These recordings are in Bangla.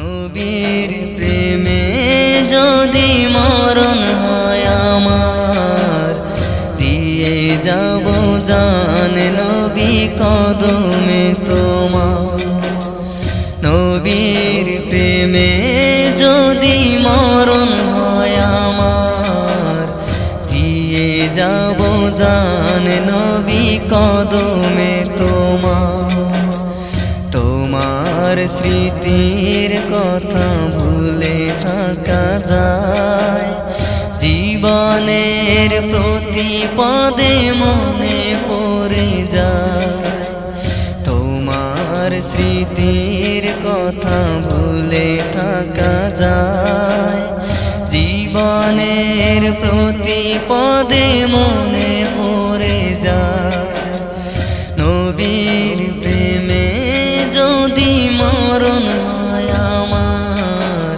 নবীর প্রেমে যদি মরণ হয় আমার, দিয়ে যাব জান নবী কদমে তোমার। নবীর প্রেমে যদি মরণ হয় আমার, দিয়ে যাব জান নবী কদমে স্মৃতির কথা ভুলে থাকা যায়। জীবনের প্রতি পদে মনে পড়ে যায়। তোমার স্মৃতির কথা ভুলে থাকা যায়। জীবনের প্রতি পদে মনে পড়ে যায়। নবীর প্রেমে যদি মরণ আমার।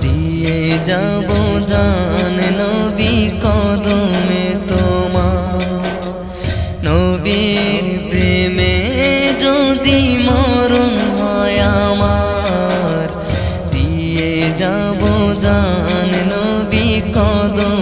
দিয়ে যাব জান নবী কদমে তোমার। নবীর প্রেমে যদি মরণ হয় আমার, দিয়ে যাব জান নবী কদমে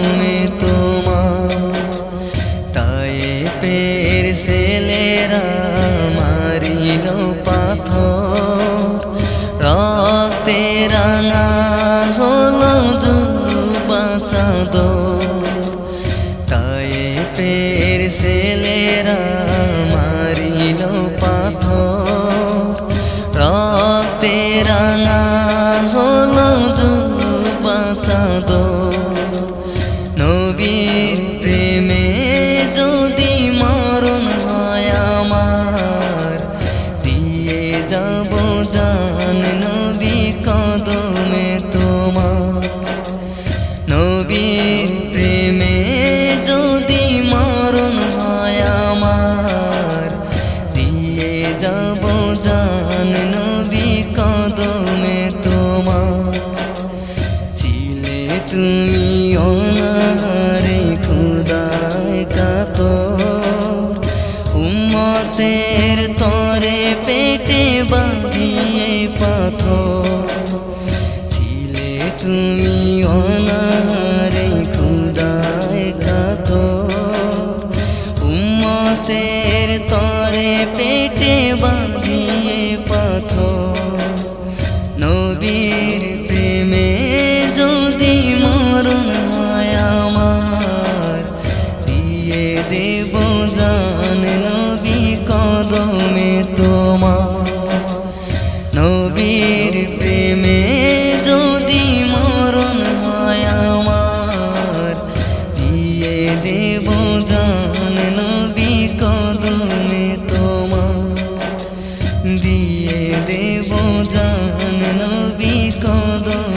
পের ছেলেরা মারিল পাথর। রক্তে রাঙা হল যুবা চাদর। নবীর বাঁধিয়ে পাথর। ছিলে তুমি অনাহারে খুদায় কাতর। উম্মতের তরে পেটে বাঁধিয়ে পাথর। নবীর প্রেমে যদি মরণ হয় আমার, দিয়ে দেব জান নবী কদমে তোমার নবী